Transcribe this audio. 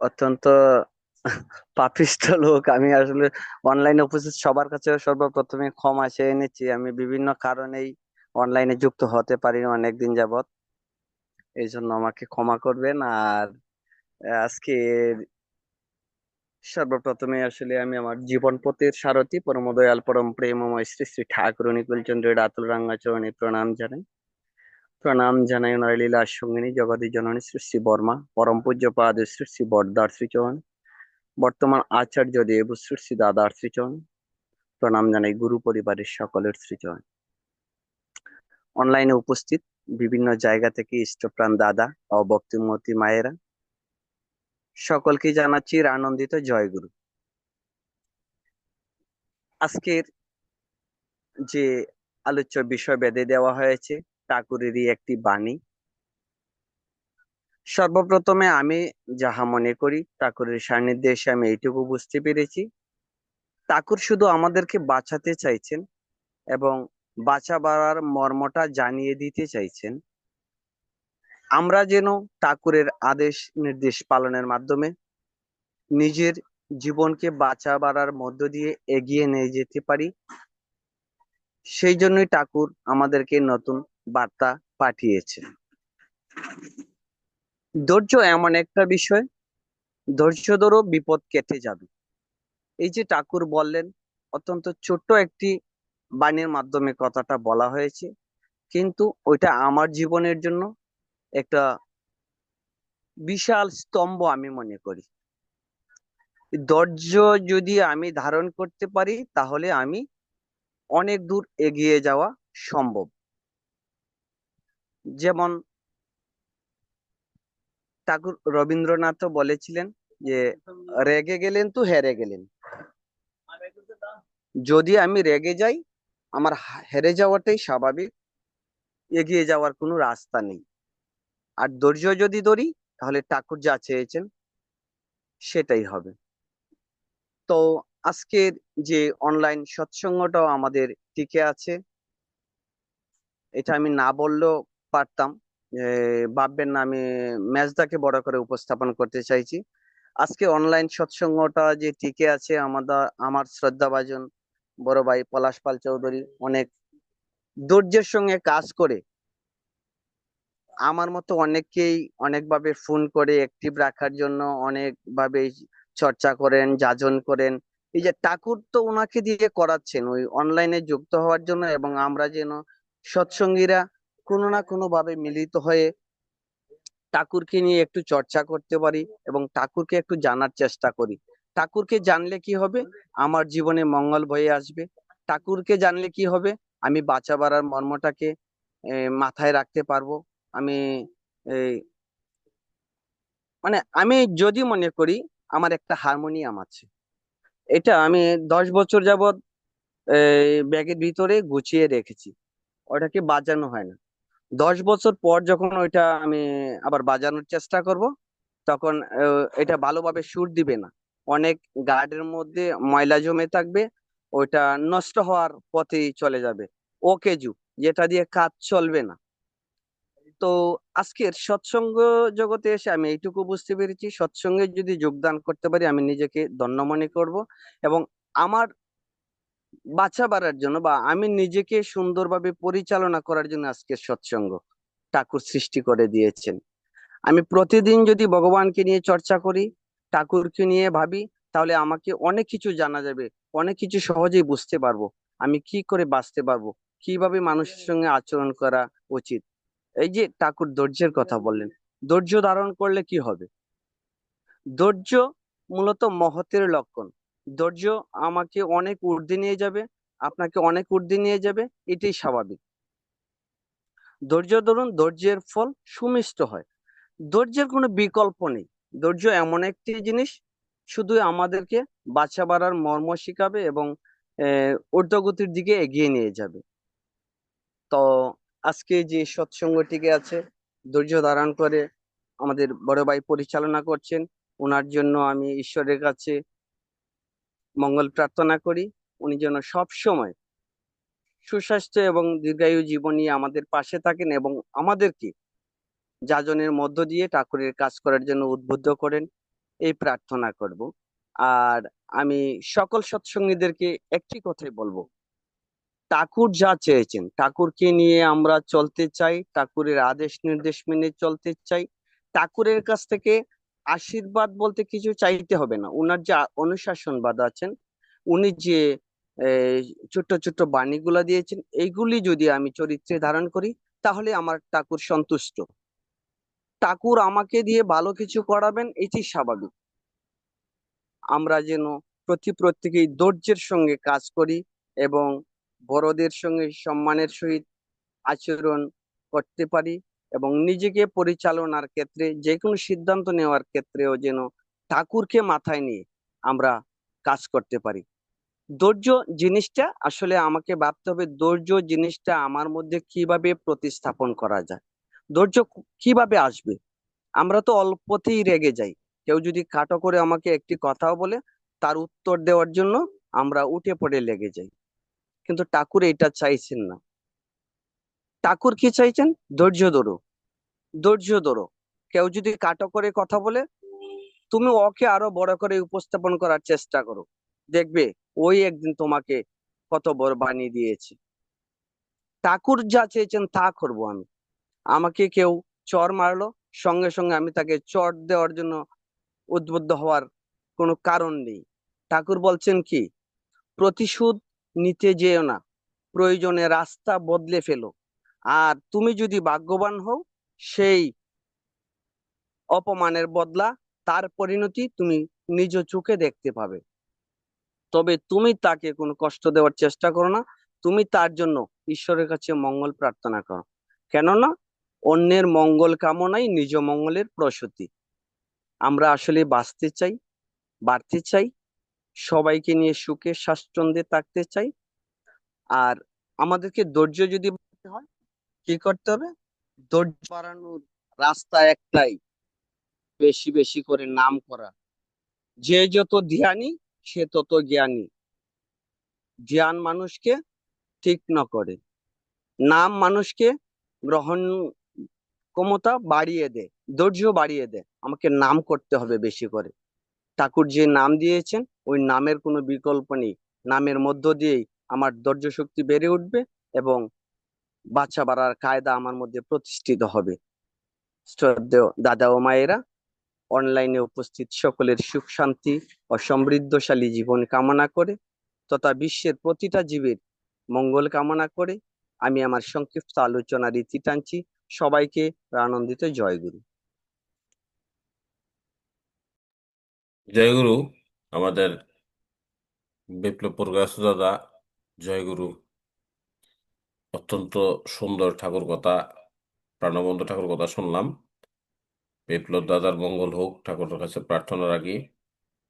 অত্যন্ত পাপিষ্ঠ লোক। আমি আসলে অনলাইনে উপস্থিত সবার কাছে সর্বপ্রথমে ক্ষমা চেয়ে নিচ্ছি। আমি বিভিন্ন কারণেই অনলাইনে যুক্ত হতে পারি অনেকদিন যাবত এই জন্য আমাকে ক্ষমা করবেন। আর আজকে সর্বপ্রথমে আসলে আমি আমার জীবন পথের সারথী, পরমদয়াল, পরম প্রেমময় শ্রী শ্রী ঠাকুর অনুকূল চন্দ্রের আতুল রাঙ্গাচরণে প্রণাম জানাই। প্রণাম জানাই ওনার লীলা সঙ্গিনী জগদী জননী শ্রী বর্মা, পরম পূজ্য পাদ শ্রী বরদার শ্রীচরণ, বর্তমান আচার্য দেব শ্রী দাদার শ্রীচরণ, প্রণাম জানাই গুরু পরিবারের সকলের শ্রীচরণ। অনলাইনে উপস্থিত বিভিন্ন জায়গা থেকে ইষ্টপ্রাণ দাদা ও ভক্তিমতী মায়েরা, সকলকে জানাচ্ছি আনন্দিত জয়গুরু। আজকের যে আলোচ্য বিষয় বেঁধে দেওয়া হয়েছে ঠাকুরেরই একটি বাণী। সর্বপ্রথমে আমি যাহা মনে করি ঠাকুরের সান্নিধ্যে এসে আমি এইটুকু বুঝতে পেরেছি। ঠাকুর শুধু আমাদেরকে বাঁচাতে চাইছেন এবং বাঁচা বাড়ার মর্মটা জানিয়ে দিতে চাইছেন। আমরা যেন ঠাকুরের আদেশ নির্দেশ পালনের মাধ্যমে নিজের জীবনকে বাঁচা বাড়ার মধ্য দিয়ে এগিয়ে নিয়ে যেতে পারি। সেই জন্যই ঠাকুর আমাদেরকে নতুন বার্তা পাঠিয়েছে। ধৈর্য এমন একটা বিষয়, ধৈর্য ধরো বিপদ কেটে যাবে। এই যে ঠাকুর বললেন, অত্যন্ত ছোট্ট একটি বাণীর মাধ্যমে কথাটা বলা হয়েছে। কিন্তু ওইটা আমার জীবনের জন্য একটা বিশাল স্তম্ভ আমি মনে করি। ধৈর্য যদি আমি ধারণ করতে পারি, তাহলে আমি অনেক দূর এগিয়ে যাওয়া সম্ভব। যেমন ঠাকুর রবীন্দ্রনাথ বলেছিলেন যে, রেগে গেলেন তো হেরে গেলেন। যদি আমি রেগে যাই, আমার হেরে যাওয়াটাই স্বাভাবিক। এগিয়ে যাওয়ার কোনো রাস্তা নেই। আর ধৈর্য যদি ধরি, তাহলে ঠাকুর যা চেয়েছেন, সেটাই হবে। তো আজকের যে অনলাইন সৎসঙ্গটাও আমাদের টিকে আছে। এটা আমি না বললেও পারতাম। ভাববেন না, আমি ম্যাচটাকে বড় করে উপস্থাপন করতে চাইছি। আজকে অনলাইন সৎসঙ্গটা যে টিকে আছে আমাদের আমার শ্রদ্ধাভাজন বড় ভাই পলাশ পাল চৌধুরী, অনেক ধৈর্যের সঙ্গে কাজ করে, আমার মতো অনেককেই অনেকভাবে ফোন করে অ্যাক্টিভ রাখার জন্য অনেকভাবে চর্চা করেন, যাজন করেন। এই যে ঠাকুর তো ওনাকে দিয়ে করাচ্ছেন, ওই অনলাইনে যুক্ত হওয়ার জন্য এবং আমরা যেন সৎসঙ্গীরা কোনো না কোনো ভাবে মিলিত হয়ে ঠাকুরকে নিয়ে একটু চর্চা করতে পারি এবং ঠাকুরকে একটু জানার চেষ্টা করি। ঠাকুরকে জানলে কি হবে? আমার জীবনে মঙ্গল বয়ে আসবে। ঠাকুরকে জানলে কি হবে? আমি বাঁচা বাড়ার মর্মটাকে মাথায় রাখতে পারব। আমি মানে আমি যদি মনে করি আমার একটা হারমোনিয়াম আছে। এটা আমি দশ বছর যাবৎ ব্যাগের ভিতরে গুছিয়ে রেখেছি। ওটাকে বাজানো হয় না। দশ বছর পর যখন ওইটা আমি আবার বাজানোর চেষ্টা করব, তখন এটা ভালোভাবে সুর দিবে না। অনেক গার্ডের মধ্যে ময়লা জমে থাকবে, ওইটা নষ্ট হওয়ার পথেই চলে যাবে। ও কেজু যেটা দিয়ে কাজ চলবে না। তো আজকের সৎসঙ্গ জগতে এসে আমি এইটুকু বুঝতে পেরেছি, সৎসঙ্গে যদি যোগদান করতে পারি, আমি নিজেকে ধন্য মনে করব এবং আমার বাচ্চা বাড়ার জন্য বা আমি নিজেকে সুন্দরভাবে পরিচালনা করার জন্য আজকে সৎসঙ্গ ঠাকুর সৃষ্টি করে দিয়েছেন। আমি প্রতিদিন যদি ভগবানকে নিয়ে চর্চা করি, ঠাকুরকে নিয়ে ভাবি, তাহলে আমাকে অনেক কিছু জানা যাবে, অনেক কিছু সহজেই বুঝতে পারব। আমি কি করে বাঁচতে পারব? কীভাবে মানুষের সঙ্গে আচরণ করা উচিত? এই যে ঠাকুর ধৈর্যের কথা বললেন, ধৈর্য ধারণ করলে কি হবে? ধৈর্য মূলত মহতের লক্ষণ। ধৈর্য আমাকে অনেক ঊর্ধ্বে নিয়ে যাবে, আপনাকে অনেক ঊর্ধ্বে নিয়ে যাবে, এটাই স্বাভাবিক। ধৈর্য ধরুন, ধৈর্যের ফল সুমিষ্ট হয়। ধৈর্যের কোনো বিকল্প নেই। ধৈর্য এমন একটি জিনিস, শুধু আমাদেরকে বাচ্চা বাড়ার মর্ম শিখাবে এবং ঊর্ধ্বগতির দিকে এগিয়ে নিয়ে যাবে। তো আজকে যে সৎসঙ্গটিকে আছে, ধৈর্য ধারণ করে আমাদের বড় ভাই পরিচালনা করছেন ওনার জন্য আমি ঈশ্বরের কাছে মঙ্গল প্রার্থনা করি। উনি যেন সব সময় সুস্বাস্থ্য এবং দীর্ঘায়ু জীবনী আমাদের পাশে থাকেন এবং আমাদেরকে যাজনের মধ্য দিয়ে ঠাকুরের কাজ করার জন্য উদ্বুদ্ধ করেন। এই প্রার্থনা করব। আর আমি সকল সৎসঙ্গীদেরকে একটি কথাই বলব। ঠাকুর যা চেয়েছেন, ঠাকুরকে নিয়ে আমরা চলতে চাই, ঠাকুরের আদেশ নির্দেশ মেনে চলতে চাই। ঠাকুরের কাছ থেকে আশীর্বাদ বলতে কিছু চাইতে হবে না। ওনার যে অনুশাসনবাদ আছেন, উনি যে ছোট্ট ছোট্ট বাণীগুলা দিয়েছেন, এইগুলি যদি আমি চরিত্রে ধারণ করি, তাহলে আমার ঠাকুর সন্তুষ্ট। ঠাকুর আমাকে দিয়ে ভালো কিছু করাবেন, এটি স্বাভাবিক। আমরা যেন প্রতি প্রত্যেকেই ধৈর্যের সঙ্গে কাজ করি এবং বড়দের সঙ্গে সম্মানের সহিত আচরণ করতে পারি। এবং নিজেকে পরিচালনার ক্ষেত্রে যে কোনো সিদ্ধান্ত নেওয়ার ক্ষেত্রেও যেন ঠাকুরকে মাথায় নিয়ে আমরা কাজ করতে পারি। ধৈর্য জিনিসটা আসলে আমাকে ভাবতে হবে, ধৈর্য জিনিসটা আমার মধ্যে কীভাবে প্রতিস্থাপন করা যায়? ধৈর্য কীভাবে আসবে? আমরা তো অল্পতেই রেগে যাই। কেউ যদি কাটো করে আমাকে একটি কথাও বলে, তার উত্তর দেওয়ার জন্য আমরা উঠে পড়ে লেগে যাই। কিন্তু ঠাকুর এটা চাইছেন না। ঠাকুর কি চাইছেন? ধৈর্য ধরো। ধৈর্য ধরো। কেউ যদি কাটো করে কথা বলে, তুমি ওকে আরও বড় করে উপস্থাপন করার চেষ্টা করো। দেখবে ওই একদিন তোমাকে কত বড় বানিয়ে দিয়েছে। ঠাকুর যা চেয়েছেন তা করব আমি। আমাকে কেউ চর মারলো, সঙ্গে সঙ্গে আমি তাকে চর দেওয়ার জন্য উদ্বুদ্ধ হওয়ার কোনো কারণ নেই। ঠাকুর বলছেন কি, প্রতিশোধ নিতে যেও না। প্রয়োজনে রাস্তা বদলে ফেলো। আর তুমি যদি ভাগ্যবান হও, সেই অপমানের বদলা তার পরিণতি তুমি নিজ চোখে দেখতে পাবে। তবে তুমি তাকে কোনো কষ্ট দেওয়ার চেষ্টা করো না, তুমি তার জন্য ঈশ্বরের কাছে মঙ্গল প্রার্থনা করো। কেননা অন্যের মঙ্গল কামনাই নিজ মঙ্গলের প্রসূতি। আমরা আসলে বাঁচতে চাই, বাড়তে চাই, সবাইকে নিয়ে সুখে স্বাচ্ছন্দ্যে থাকতে চাই। আর আমাদেরকে ধৈর্য যদি হয় কি করতে হবে? ধৈর্য বাড়ানোর রাস্তা একটাই, বেশি বেশি করে নাম করা। যে যত ধ্যানী সে তত জ্ঞানী। জ্ঞান মানুষকে ঠিক ন করে। নাম মানুষকে গ্রহণ ক্ষমতা বাড়িয়ে দেয় ধৈর্য বাড়িয়ে দেয় আমাকে নাম করতে হবে বেশি করে। ঠাকুর যে নাম দিয়েছেন, ওই নামের কোনো বিকল্প নেই। নামের মধ্য দিয়েই আমার ধৈর্য শক্তি বেড়ে উঠবে এবং বাচ্চা বাড়ার কায়দা আমার মধ্যে প্রতিষ্ঠিত হবে। শ্রদ্ধেয় দাদা ও মায়েরা, অনলাইনে উপস্থিত সকলের সুখ, শান্তি ও সমৃদ্ধশালী জীবন কামনা করে তথা বিশ্বের প্রতিটা জীবের মঙ্গল কামনা করে আমি আমার সংক্ষিপ্ত আলোচনা রীতি টানছি। সবাইকে আনন্দিত জয়গুরু। জয়গুরু, আমাদের বিপ্লব প্রকাশ দাদা, জয়গুরু। অত্যন্ত সুন্দর ঠাকুর কথা, প্রাণবন্ত ঠাকুর কথা শুনলাম। বিপ্লব দাদার মঙ্গল হোক, ঠাকুরের কাছে প্রার্থনা রাখি।